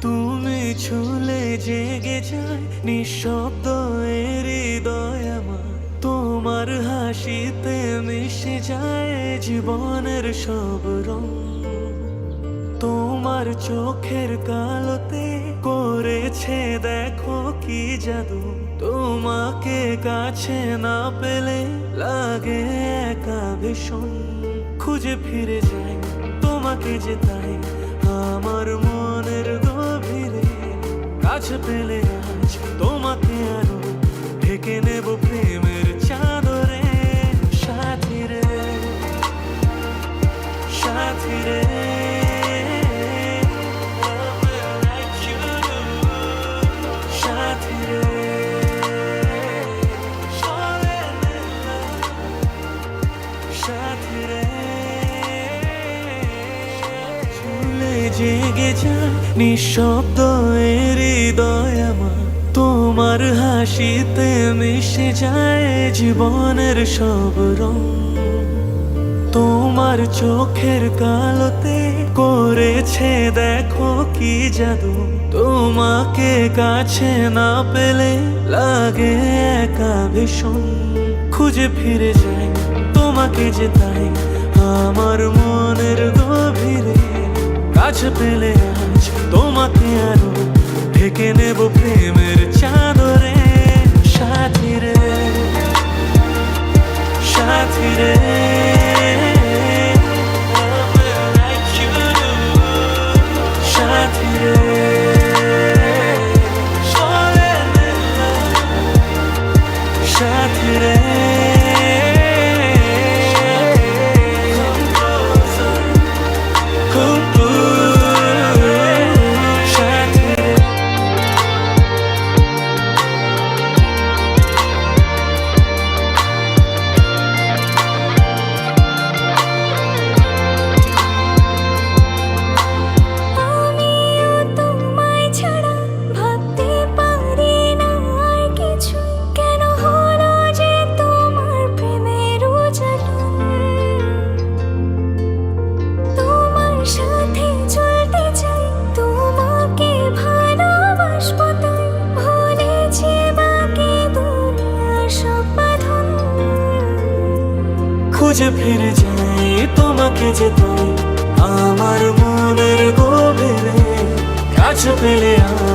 তুমি ছুলে জেগে যায় নিঃশব্দ হৃদয় আমার। তোমার হাসিতে মিশে যায় জীবনের সব রং। তোমার চোখের কালোতে করেছে দেখো কি জাদু। তোমাকে কাছে না পেলে লাগে একা ভীষণ। খুঁজে ফিরে যাই তোমাকে যে তাই। কাছে পেলে আজ তোমাকে আরও ঢেকে নেব প্রেমের চাদরে। সাথী রে সাথী রে। সাথী রে সাথী রে। জেগে যায় নিঃশব্দ হৃদয় তোমার হাসিতে মিশে যায় জীবনের সব রং। তোমার চোখের কালোতে করেছে দেখো কি জাদু। তোমাকে কাছে না পেলে লাগে একা ভীষণ। খুঁজে ফিরে যায় তোমাকে যে তাই সাথী খুঁজে ফিরে যাই তোমাকে যে আমার মনের গভীরে কাছে পেলে আজ